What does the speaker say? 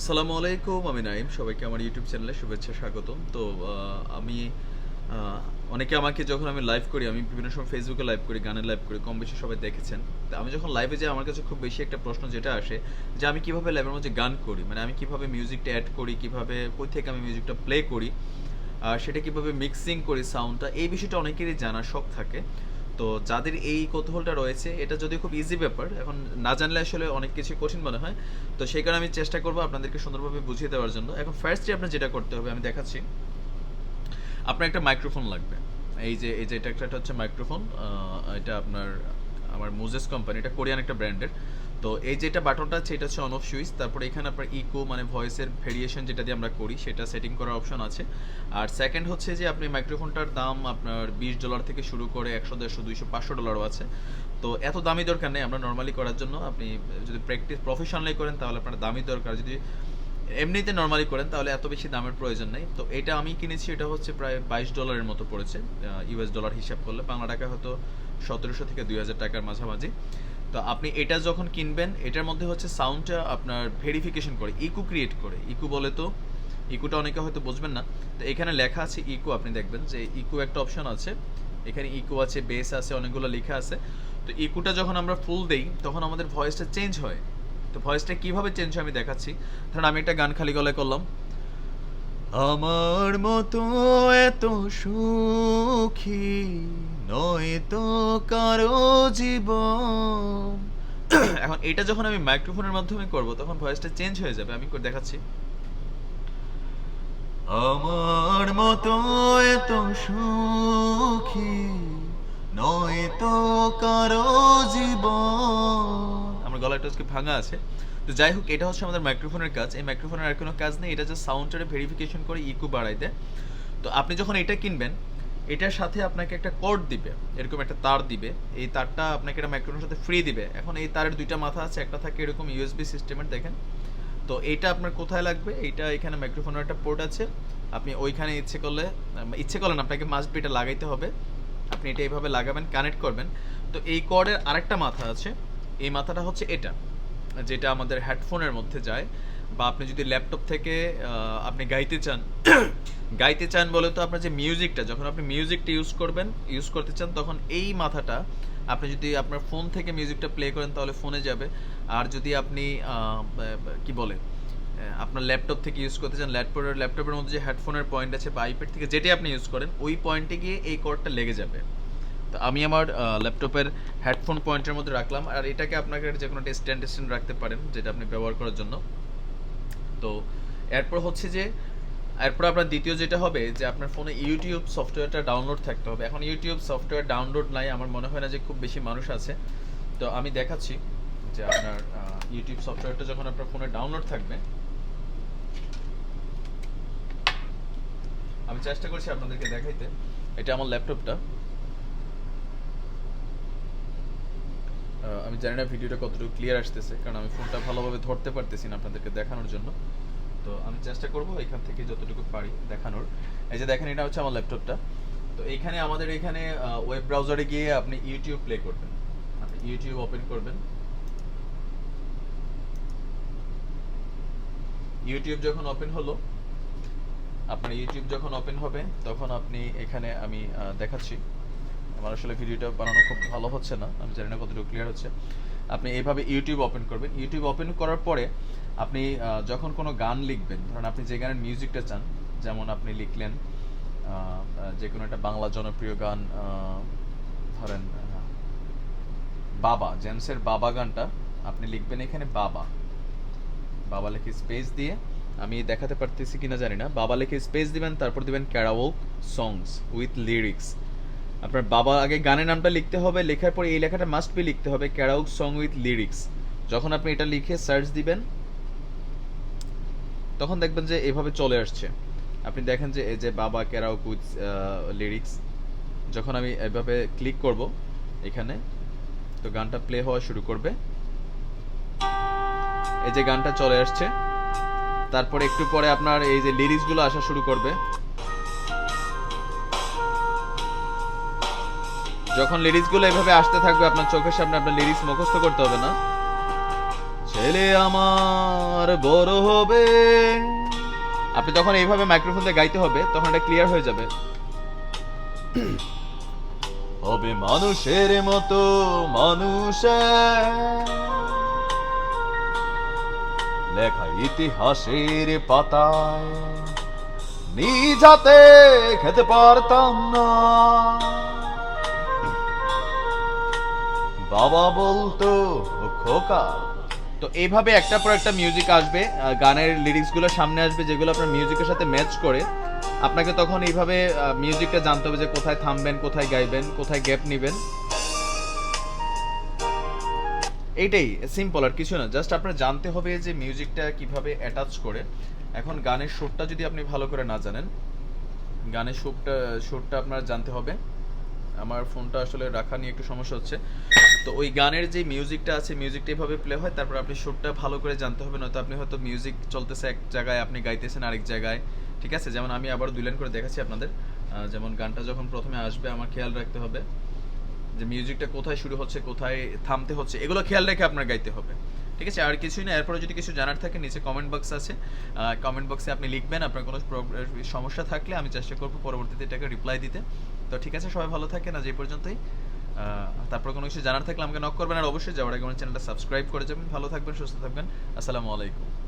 আসসালামু আলাইকুম, আমি নাইম সবাইকে আমার ইউটিউব চ্যানেলে শুভেচ্ছা, স্বাগতম। তো আমি অনেকে আমাকে যখন আমি লাইভ করি, আমি বিভিন্ন সময় ফেসবুকে লাইভ করি গানের লাইভ করি কম বেশি সবাই দেখেছেন। তো আমি যখন লাইভে যাই, আমার কাছে খুব বেশি একটা প্রশ্ন যেটা আসে যে, আমি কীভাবে লাইভের মধ্যে গান করি? মানে আমি কীভাবে মিউজিকটা অ্যাড করি? কীভাবে কই থেকে আমি মিউজিকটা প্লে করি? আর সেটা কীভাবে মিক্সিং করি সাউন্ডটা এই বিষয়টা অনেকেরই জানার শখ থাকে। তো যাদের এই কৌতূহলটা রয়েছে, এটা যদি খুব ইজি ব্যাপার, এখন না জানলে আসলে অনেক কিছু কঠিন মনে হয়। তো সেই কারণে আমি চেষ্টা করব আপনাদেরকে সুন্দরভাবে বুঝিয়ে দেওয়ার জন্য। এখন ফার্স্টে আপনার যেটা করতে হবে, আমি দেখাচ্ছি। আপনার একটা মাইক্রোফোন লাগবে। এই যে এই যে এটা একটা হচ্ছে মাইক্রোফোন এটা আপনার, আমার মুজেস কোম্পানি এটা কোরিয়ান একটা ব্র্যান্ডের তো এই যেটা বাটনটা আছে, এটা হচ্ছে অন অফ সুইচ তারপরে এখানে আপনার ইকো মানে ভয়েসের ভেরিয়েশন যেটা দিয়ে আমরা করি, সেটা সেটিং করার অপশন আছে। আর সেকেন্ড হচ্ছে যে আপনি মাইক্রোফোনটার দাম আপনার বিশ ডলার থেকে শুরু করে একশো, দেড়শো, দুইশো, পাঁচশো ডলারও আছে। তো এত দামি দরকার নেই আমরা নর্মালি করার জন্য। আপনি যদি প্র্যাকটিস প্রফেশনালি করেন, তাহলে আপনার দামি দরকার। যদি এমনিতে নর্মালি করেন, তাহলে এত বেশি দামের প্রয়োজন নেই। তো এটা আমি কিনেছি, এটা হচ্ছে প্রায় বাইশ ডলারের মতো পড়েছে ইউএস ডলার হিসাব করলে। বাংলা টাকা হয়তো সতেরোশো থেকে দুই হাজার টাকার মাঝামাঝি। তো আপনি এটা যখন কিনবেন, এটার মধ্যে হচ্ছে সাউন্ডটা আপনার ভেরিফিকেশন করে ইকু ক্রিয়েট করে। ইকু বলে তো ইকুটা অনেকে হয়তো বুঝবেন না। তো এখানে লেখা আছে ইকু আপনি দেখবেন যে ইকু একটা অপশন আছে। এখানে ইকু আছে বেস আছে, অনেকগুলো লেখা আছে। তো ইকুটা যখন আমরা ফুল দেই, তখন আমাদের ভয়েসটা চেঞ্জ হয়। তো ভয়েসটা কীভাবে চেঞ্জ হয় আমি দেখাচ্ছি। ধরুন আমি একটা গান খালি গলায় করলাম। আমার মতো এত সুখী নয় তো কারও জীবন। এখন এটা যখন আমি মাইক্রোফোনের মাধ্যমে করব তখন ভয়েসটা চেঞ্জ হয়ে যাবে। আমি করে দেখাচ্ছি। আমার মতো এত সুখী নয় তো কারও জীবন। আমার গলাটা আজকে ভাঙা আছে। তো যাই হোক এটা হচ্ছে আমাদের মাইক্রোফোনের কাজ। এই মাইক্রোফোনের আর কোনো কাজ নেই। এটা জাস্ট সাউন্ডটারে ভেরিফিকেশন করে ইকো বাড়াই দেয়। তো আপনি যখন এটা কিনবেন এটার সাথে আপনাকে একটা কর্ড দিবে, এরকম একটা তার দিবে। এই তারটা আপনাকে এটা মাইক্রোফোনের সাথে ফ্রি দিবে। এখন এই তারের দুইটা মাথা আছে, একটা থাকে এরকম ইউএসবি সিস্টেমের দেখেন। তো এইটা আপনার কোথায় লাগবে? এইটা এখানে মাইক্রোফোনের একটা পোর্ট আছে। আপনি ওইখানে ইচ্ছে করলে, ইচ্ছে করলেন আপনাকে মাস্ট এটা লাগাইতে হবে। আপনি এটা এইভাবে লাগাবেন কানেক্ট করবেন। তো এই কর্ডের আরেকটা মাথা আছে। এই মাথাটা হচ্ছে এটা, যেটা আমাদের হেডফোনের মধ্যে যায়। বা আপনি যদি ল্যাপটপ থেকে আপনি গাইতে চান গাইতে চান বলে তো আপনার যে মিউজিকটা যখন আপনি মিউজিকটা ইউজ করবেন ইউজ করতে চান, তখন এই মাথাটা আপনি যদি আপনার ফোন থেকে মিউজিকটা প্লে করেন, তাহলে ফোনে যাবে। আর যদি আপনি কি বলে আপনার ল্যাপটপ থেকে ইউজ করতে চান ল্যাপটপের ল্যাপটপের মধ্যে যে হেডফোনের পয়েন্ট আছে বা আইপ্যাড থেকে যেটি আপনি ইউজ করেন, ওই পয়েন্টে গিয়ে এই কর্ডটা লেগে যাবে। তো আমি আমার ল্যাপটপের হেডফোন পয়েন্টের মধ্যে রাখলাম। আর এটাকে আপনাকে যে কোনো একটা স্ট্যান্ড স্ট্যান্ড রাখতে পারেন, যেটা আপনি ব্যবহার করার জন্য। তো এরপর হচ্ছে যে, এরপর আপনার দ্বিতীয় যেটা হবে যে আপনার ফোনে ইউটিউব সফটওয়্যারটা ডাউনলোড থাকতে হবে। এখন ইউটিউব সফটওয়্যার ডাউনলোড নাই, আমার মনে হয় না যে খুব বেশি মানুষ আছে। তো আমি দেখাচ্ছি যে আপনার ইউটিউব সফটওয়্যারটা যখন আপনার ফোনে ডাউনলোড থাকবে, আমি চেষ্টা করছি আপনাদেরকে দেখাইতে। এটা আমার ল্যাপটপটা। আমি জানি না ভিডিওটা কতটুকু ক্লিয়ার আসতেছে, কারণ আমি ফোনটা ভালোভাবে ধরতে পারতেছি না আপনাদেরকে দেখানোর জন্য। তো আমি চেষ্টা করব এখান থেকে যতটুকু পারি দেখানোর। এই যে দেখেন, এটা হচ্ছে আমার ল্যাপটপটা তো এখানে আমাদের এখানে ওয়েব ব্রাউজারে গিয়ে আপনি ইউটিউব প্লে করবেন। আপনি ইউটিউব ওপেন করবেন। ইউটিউব যখন ওপেন হলো, আপনার ইউটিউব যখন ওপেন হবে, তখন আপনি এখানে আমি দেখাচ্ছি। আমার আসলে ভিডিওটা বানানো খুব ভালো হচ্ছে না, আমি জানি না কতটুকু ক্লিয়ার হচ্ছে। আপনি এইভাবে ইউটিউব ওপেন করবেন। ইউটিউব ওপেন করার পরে আপনি যখন কোনো গান লিখবেন, ধরেন আপনি যে গানের মিউজিকটা চান, যেমন আপনি লিখলেন যে কোনো একটা বাংলা জনপ্রিয় গান ধরেন বাবা, জেমসের বাবা গানটা আপনি লিখবেন এখানে বাবা। বাবা লিখে স্পেস দিয়ে, আমি দেখাতে পারতেছি কিনা জানি না। বাবা লিখে স্পেস দিবেন, তারপর দিবেন ক্যারাওক সংস উইথ লিরিক্স আপনার বাবা আগে গানের নামটা লিখতে হবে, লেখার পরে এই লেখাটা মাস্ট বি লিখতে হবে ক্যারাওক সং উইথ লিরিক্স যখন আপনি এটা লিখে সার্চ দিবেন, তখন দেখবেন যে এভাবে চলে আসছে। আপনি দেখেন যে এই যে বাবা ক্যারাওক উইথ লিরিক্স যখন আমি এভাবে ক্লিক করব এখানে, তো গানটা প্লে হওয়া শুরু করবে। এই যে গানটা চলে আসছে, তারপরে একটু পরে আপনার এই যে লিরিক্সগুলো আসা শুরু করবে। যখন লিরিক্সগুলো এভাবে আসতে থাকবে, আপনার চোখের সামনে আপনার লিরিক্স মুখস্থ করতে হবে না? ছেলে আমার বড় হবে। আপনি তখন এইভাবে মাইক্রোফোন দিয়ে গাইতে হবে, তখন এটা ক্লিয়ার হয়ে যাবে। হবে মানুষের মতো মানুষ। লেখা ইতিহাসের পাতায় নিজ হাতে খেতে পারতাম না। বাবা বলতো খোকা। তো এইভাবে একটা পর একটা মিউজিক আসবে গানের লিরিক্সগুলো সামনে আসবে, যেগুলো আপনার মিউজিকের সাথে ম্যাচ করে। আপনাকে তখন এইভাবে মিউজিকটা জানতে হবে যে কোথায় থামবেন, কোথায় গাইবেন, কোথায় গ্যাপ নেবেন। এইটাই সিম্পল আর কিছু না। জাস্ট আপনার জানতে হবে যে মিউজিকটা কীভাবে অ্যাটাচ করে। এখন গানের সুরটা যদি আপনি ভালো করে না জানেন, গানের সুরটা সুরটা আপনার জানতে হবে। আমার ফোনটা আসলে রাখা নিয়ে একটু সমস্যা হচ্ছে। তো ওই গানের যে মিউজিকটা আছে মিউজিকটা এভাবে প্লে হয়, তারপর আপনি সুরটা ভালো করে জানতে হবে, নয়তো আপনি হয়তো মিউজিক চলতেছে এক জায়গায়, আপনি গাইতেছেন আরেক জায়গায়, ঠিক আছে? যেমন আমি আবার দুই লাইন করে দেখাচ্ছি আপনাদের। যেমন গানটা যখন প্রথমে আসবে, আমার খেয়াল রাখতে হবে যে মিউজিকটা কোথায় শুরু হচ্ছে, কোথায় থামতে হচ্ছে, এগুলো খেয়াল রেখে আপনার গাইতে হবে। ঠিক আছে, আর কিছুই না এরপরে যদি কিছু জানার থাকে, নিচে কমেন্ট বক্স আছে। কমেন্ট বক্সে আপনি লিখবেন, আপনার কোনো সমস্যা থাকলে আমি চেষ্টা করব পরবর্তীতে এটাকে রিপ্লাই দিতে। তো ঠিক আছে, সবাই ভালো থাকেন, আজ এই পর্যন্তই। তারপর কোনো কিছু জানার থাকলে আমাকে নক করবেন, আর অবশ্যই যাওয়ার আগে আমার চ্যানেলটা সাবস্ক্রাইব করে যাবেন। ভালো থাকবেন, সুস্থ থাকবেন। আসসালামু আলাইকুম।